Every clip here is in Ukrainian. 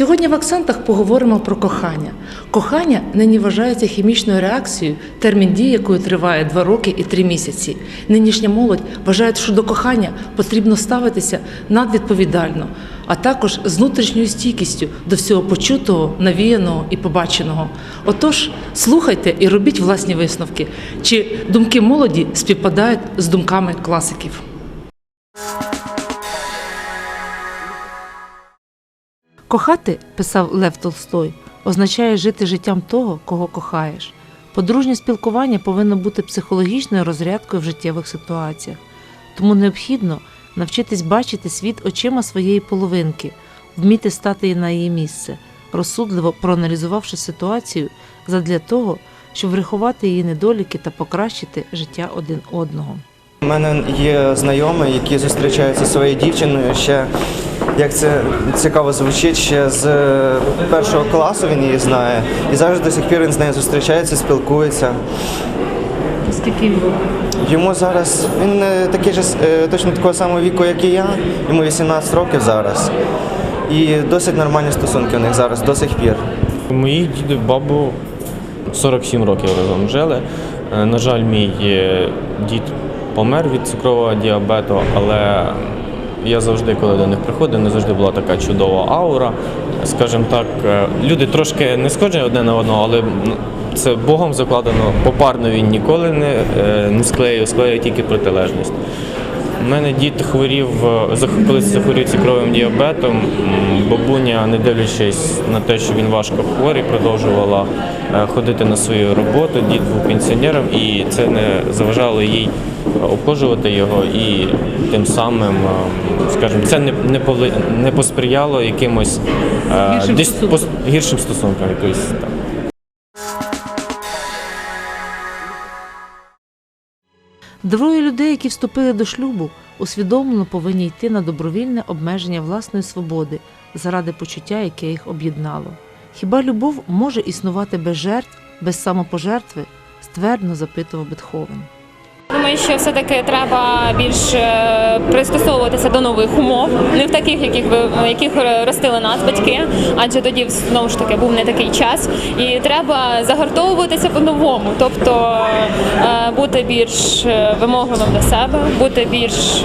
Сьогодні в акцентах поговоримо про кохання. Кохання нині вважається хімічною реакцією, термін дії якої триває 2 роки і 3 місяці. Нинішня молодь вважає, що до кохання потрібно ставитися надвідповідально, а також з внутрішньою стійкістю до всього почутого, навіяного і побаченого. Отож, слухайте і робіть власні висновки, чи думки молоді співпадають з думками класиків. Кохати, писав Лев Толстой, означає жити життям того, кого кохаєш. Подружнє спілкування повинно бути психологічною розрядкою в життєвих ситуаціях. Тому необхідно навчитись бачити світ очима своєї половинки, вміти стати на її місце, розсудливо проаналізувавши ситуацію задля того, щоб врахувати її недоліки та покращити життя один одного. У мене є знайомі, які зустрічаються зі своєю дівчиною ще, як це цікаво звучить, ще з е, першого класу він її знає. І завжди до сих пір він з нею зустрічається, спілкується. Скільки років? Йому зараз він е, такий же е, точно такого самого віку, як і я. Йому 18 років зараз. І досить нормальні стосунки у них зараз до сих пір. Мої діди, бабу 47 років разом жили. На жаль, мій дід помер від цукрового діабету, але я завжди, коли до них приходив, не завжди була така чудова аура. Скажімо так, е, люди трошки не схожі одне на одного, але це Богом закладено. Попарно він ніколи не, е, не склеює, склеює тільки протилежність. У мене дід хворів, е, колись захворів цукровим діабетом. Бабуня, не дивлячись на те, що він важко хворий, продовжувала е, ходити на свою роботу. Дід був пенсіонером, і це не заважало їй обхожувати його, і тим самим, е, скажімо, це не, не, не посприяло якимось Гіршим десь стосункам. пос- гіршим стосункам якоїсь Двоє людей, які вступили до шлюбу, усвідомлено повинні йти на добровільне обмеження власної свободи заради почуття, яке їх об'єднало. Хіба любов може існувати без жертв, без самопожертви? ствердно запитував Бетховен. Думаю, що все-таки треба більш е, пристосовуватися до нових умов, не в таких, яких ви яких ростили нас батьки, адже тоді знову ж таки був не такий час. І треба загартовуватися по-новому, тобто е, бути більш е, вимогливим до себе, бути більш,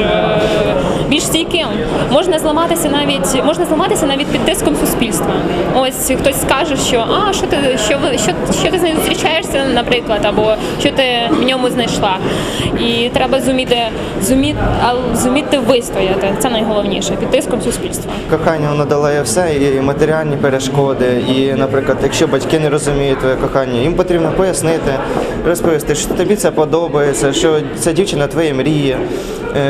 більш стійким. Можна зламатися навіть можна зламатися навіть під тиском суспільства. Ось хтось скаже, що а що ти що ви що, що ти з нею зустрічаєшся, наприклад, або що ти в ньому знайшла. І треба зуміти зуміти, зуміти вистояти. Це найголовніше під тиском суспільства. Кохання воно долає все, і матеріальні перешкоди. І, наприклад, якщо батьки не розуміють твоє кохання, їм потрібно пояснити, розповісти, що тобі це подобається, що ця дівчина твої мрії,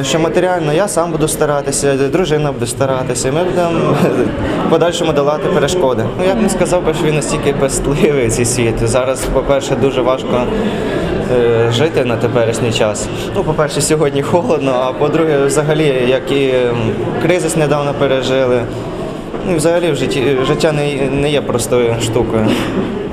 що матеріально я сам буду старатися, дружина буде старатися. Ми будемо подальшому долати перешкоди. Ну я б не сказав що він настільки пестливий цей світ. Зараз, по-перше, дуже важко. е, Жити на теперішній час. Ну, по-перше, сьогодні холодно, а по-друге, взагалі, як і кризис недавно пережили. Ну взагалі в житті життя не, не є простою штукою.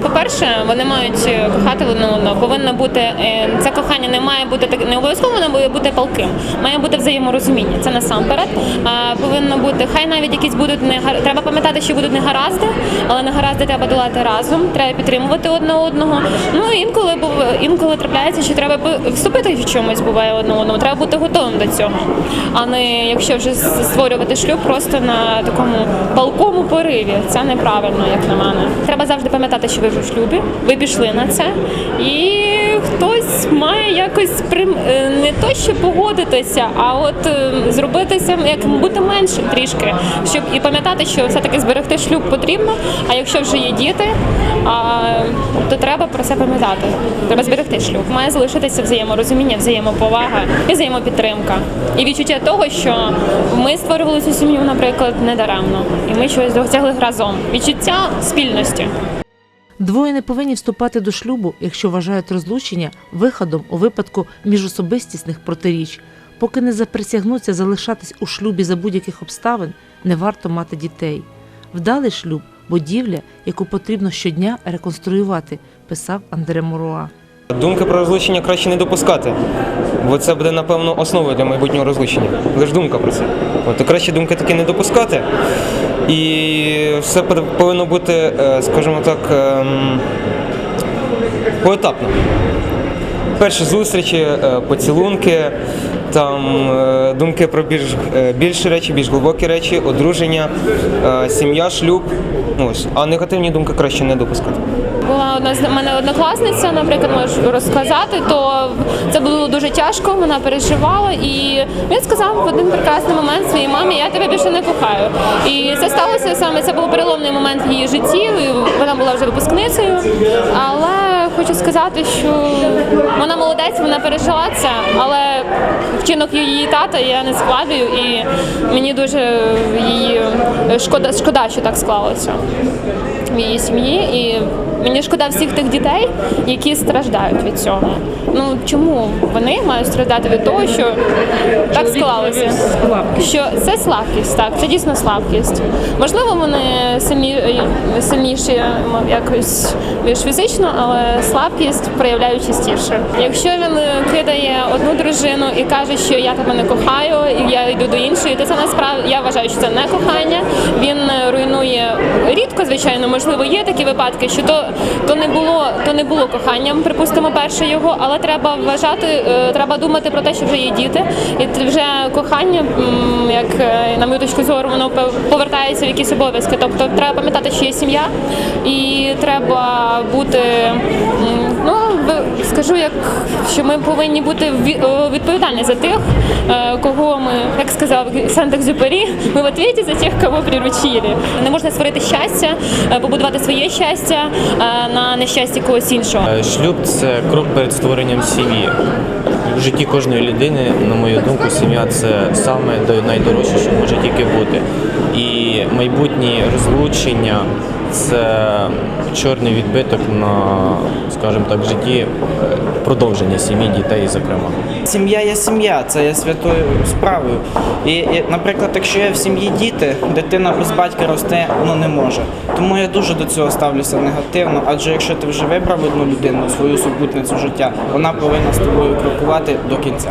По-перше, вони мають кохати одне одного. Повинно бути е, це кохання не має бути так, не обов'язково воно має бути палким. Має бути взаєморозуміння. Це насамперед. А повинно бути, хай навіть якісь будуть не треба пам'ятати, що будуть негаразди, але негаразди треба долати разом. Треба підтримувати одне одного. Ну інколи інколи трапляється, що треба вступити в чомусь буває одне одному. Треба бути готовим до цього, а не якщо вже створювати шлюб просто на такому палкому пориві. Це неправильно, як на мене. Треба завжди пам'ятати, що ви в шлюбі, ви пішли на це, і хтось має якось прим... е, не то, що погодитися, а от е, зробитися як бути меншим трішки, щоб і пам'ятати, що все-таки зберегти шлюб потрібно. А якщо вже є діти, то треба про це пам'ятати. Треба зберегти шлюб. Має залишитися взаєморозуміння, взаємоповага і взаємопідтримка. І відчуття того, що ми створювали цю сім'ю, наприклад, не даремно, і ми щось досягли разом. Відчуття спільності. Двоє не повинні вступати до шлюбу, якщо вважають розлучення виходом у випадку міжособистісних протиріч. Поки не заприсягнуться залишатись у шлюбі за будь-яких обставин, не варто мати дітей. Вдалий шлюб будівля, яку потрібно щодня реконструювати, писав Андре Муруа. Думки про розлучення краще не допускати, бо це буде, напевно, основою для майбутнього розлучення. Лише думка про це. От, краще думки таки не допускати. І все пов- повинно бути, е, скажімо так, ем, поетапно. Перші зустрічі, е, поцілунки, там е, думки про більш більші речі, більш глибокі речі, одруження, сім'я, шлюб. Ось. А негативні думки краще не допускати. Була одна з мене однокласниця, наприклад, можу розказати, то це було дуже тяжко. Вона переживала, і він сказав в один прекрасний момент своїй мамі: я тебе більше не кохаю. І це сталося саме. Це був переломний момент в її житті. Вона була вже випускницею. Але хочу сказати, що вона молодець, вона пережила це, але вчинок її тата я не складую, і мені дуже її шкода, шкода, що так склалося в її сім'ї, і мені шкода всіх тих дітей, які страждають від цього. Ну чому вони мають страждати від того, що так склалося? Що це слабкість, так, це дійсно слабкість. Можливо, вони сильні, сильніші якось більш фізично, але слабкість проявляють частіше. Якщо він е, кидає одну дружину і каже, що я тебе не кохаю, і я йду до іншої, то це насправді я вважаю, що це не кохання. Він е, руйнує рідко, звичайно, можливо, є такі випадки, що то, то не було то не було коханням, припустимо, перше його, але треба вважати, е, треба думати про те, що вже є діти, і вже кохання, як е, на мою точку зору, воно повертається в якісь обов'язки. Тобто треба пам'ятати, що є сім'я, і треба бути скажу, як що ми повинні бути е, відповідальні за тих, е, кого ми, як сказав Сент-Екзюпері, ми в отвіті за тих, кого приручили. Не можна створити щастя, е, побудувати своє щастя на нещасті когось іншого. Шлюб це крок перед створенням сім'ї. В житті кожної людини, на мою думку, сім'я це саме до- найдорожче, що може тільки бути. І майбутні розлучення це чорний відбиток на, скажімо так, житті е, продовження сім'ї, дітей, зокрема. Сім'я є сім'я, це є святою справою. І, і, наприклад, якщо є в сім'ї діти, дитина без батька рости ну, не може. Тому я дуже до цього ставлюся негативно, адже якщо ти вже вибрав одну людину, свою супутницю життя, вона повинна з тобою крокувати до кінця.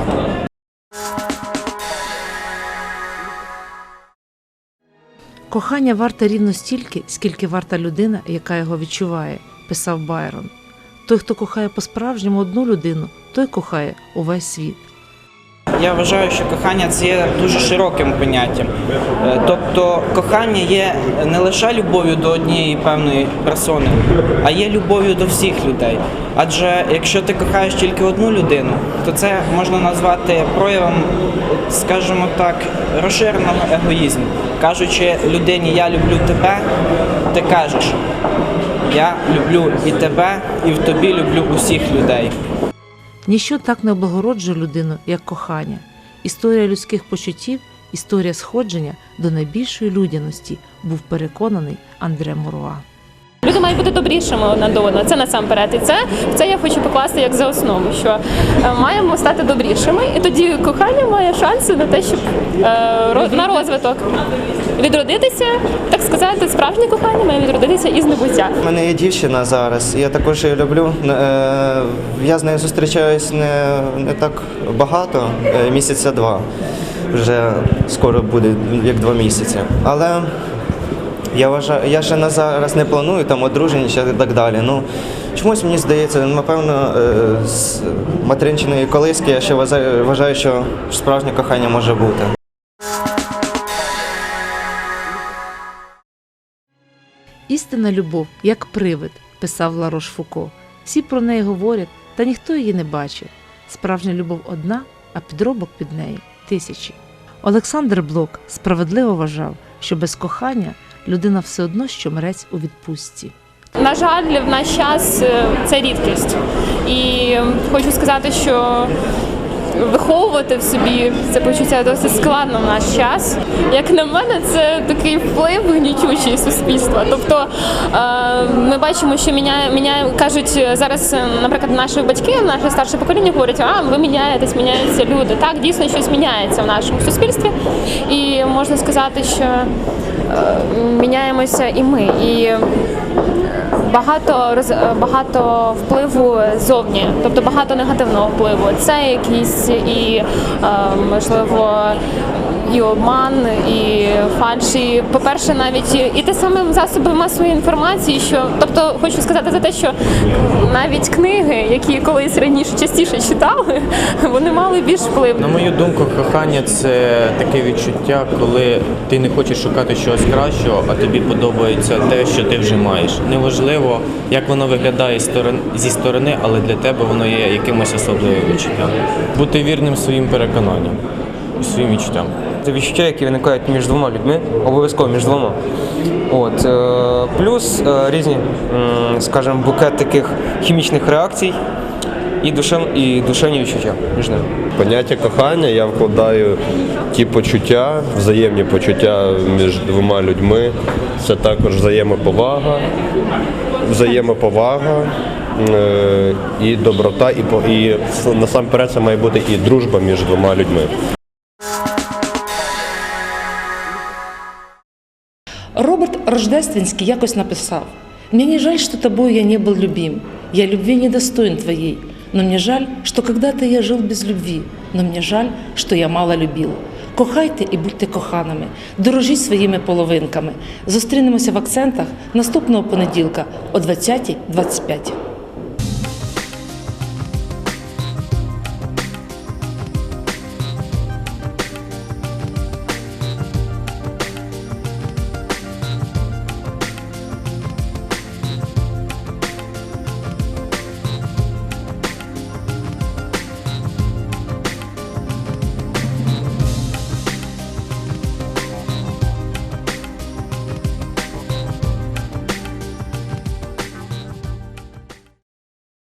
Кохання варте рівно стільки, скільки варта людина, яка його відчуває, писав Байрон. Той, хто кохає по-справжньому одну людину, той кохає увесь світ. Я вважаю, що кохання це є дуже широким поняттям. Е, Тобто кохання є не лише любов'ю до однієї певної персони, а є любов'ю до всіх людей. Адже якщо ти кохаєш тільки одну людину, то це можна назвати проявом, скажімо так, розширеного егоїзму. Кажучи людині Я люблю тебе, ти кажеш Я люблю і тебе, і в тобі люблю усіх людей. Ніщо так не облагороджує людину, як кохання. Історія людських почуттів, історія сходження до найбільшої людяності, був переконаний Андре Муруа. Люди мають бути добрішими одне до одного. Це насамперед. І це, це я хочу покласти як за основу, що е, маємо стати добрішими, і тоді кохання має шанси на те, щоб е, на розвиток відродитися, так сказати, справжнє кохання має відродитися із небуття. У мене є дівчина зараз, я також її люблю. Е, Я з нею зустрічаюсь не, не так багато, е, місяця два. Вже скоро буде як два місяці. Але я вважаю, я ще на зараз не планую там одруження і так далі. Ну чомусь мені здається, напевно, е, з материнчиної колиски я ще вважаю, що справжнє кохання може бути. Істинна любов, як привид, писав Ларош Фуко. Всі про неї говорять, та ніхто її не бачив. Справжня любов одна, а підробок під неї тисячі. Олександр Блок справедливо вважав, що без кохання людина все одно що мрець у відпустці. На жаль, в наш час е, це рідкість. І хочу сказати, що виховувати в собі це почуття досить складно в наш час. Як на мене, це такий вплив гнітючий суспільства. Тобто е, ми бачимо, що міняє, міняє, кажуть зараз, е, наприклад, наші батьки, наше старше покоління говорять, а ви міняєтесь, міняються люди. Так, дійсно щось міняється в нашому суспільстві. І можна сказати, що е, міняємося і ми. І багато роз багато впливу зовні, тобто багато негативного впливу. Це якісь і е, можливо і обман, і фальш. І, по-перше, навіть і- те саме засоби масової інформації, що тобто хочу сказати за те, що навіть книги, які колись раніше частіше читали, вони мали більш вплив. На мою думку, кохання це таке відчуття, коли ти не хочеш шукати чогось кращого, а тобі подобається те, що ти вже маєш. Неважливо, як воно виглядає зі сторони, але для тебе воно є якимось особливим відчуттям. Бути вірним своїм переконанням своїм відчуттям. Відчуття, які виникають між двома людьми, обов'язково між двома. От, е, плюс е, різні, скажімо, букет таких хімічних реакцій і, душев, і душевні відчуття між ними. Поняття кохання я вкладаю ті почуття, взаємні почуття між двома людьми. Це також взаємоповага, взаємоповага е, і доброта, і, і насамперед це має бути і дружба між двома людьми. Роберт Рождественський якось написав: «Мне не жаль, что тобою я не был любим. Я любви недостоин твоей. Но мне жаль, что когда-то я жил без любви. Но мне жаль, що я мало любив. Кохайте і будьте коханими, дорожіть своїми половинками. Зустрінемося в акцентах наступного понеділка о 20.25.